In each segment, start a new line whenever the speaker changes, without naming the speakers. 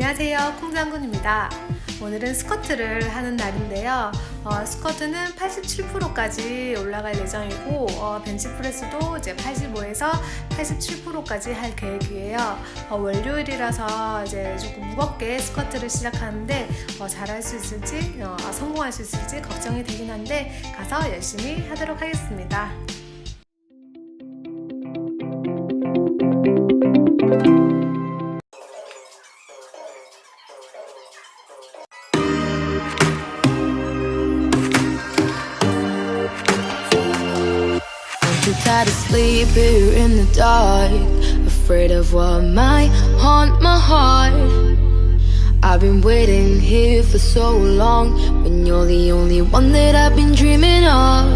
안녕하세요. 콩장군입니다. 오늘은 스쿼트를 하는 날인데요. 어, 스쿼트는 87%까지 올라갈 예정이고 어, 벤치프레스도 이제 85에서 87%까지 할 계획이에요. 어, 월요일이라서 이제 조금 무겁게 스쿼트를 시작하는데 어, 잘할 수 있을지 어, 성공할 수 있을지 걱정이 되긴 한데 가서 열심히 하도록 하겠습니다
Too tired to sleep here in the dark. Afraid of what might haunt my heart. I've been waiting here for so long when you're the only one that I've been dreaming of.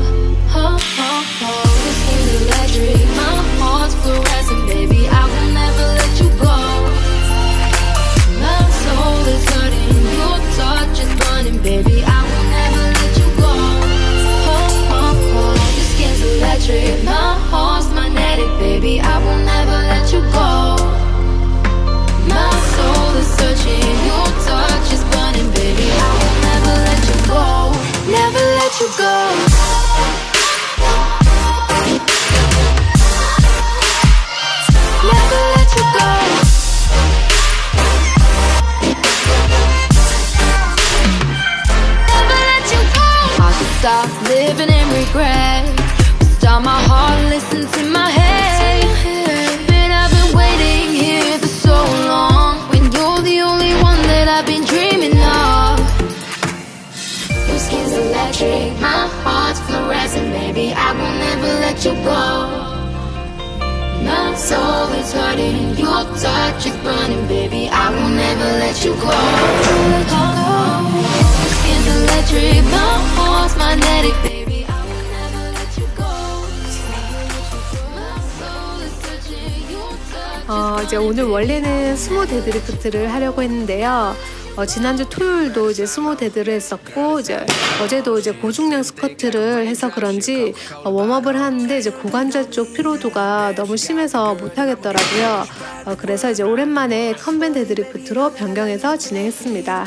Oh, oh, oh. Stop living in regret. Stop my heart, listen to my head. But I've been waiting here for so long. When you're the only one that I've been dreaming of. Your skin's electric, my heart's fluorescent, baby. I will never let you go. My soul is hurting, your touch is burning, baby. I will never let you go. Your skin's electric, my heart's
이제 오늘 원래는 스모 데드리프트를 하려고 했는데요. 어, 지난주 토요일도 이제 스모 데드를 했었고 이제 어제도 이제 고중량 스쿼트를 해서 그런지 어, 웜업을 하는데 이제 고관절 쪽 피로도가 너무 심해서 못 하겠더라고요. 어, 그래서 이제 오랜만에 컨벤 데드리프트로 변경해서 진행했습니다.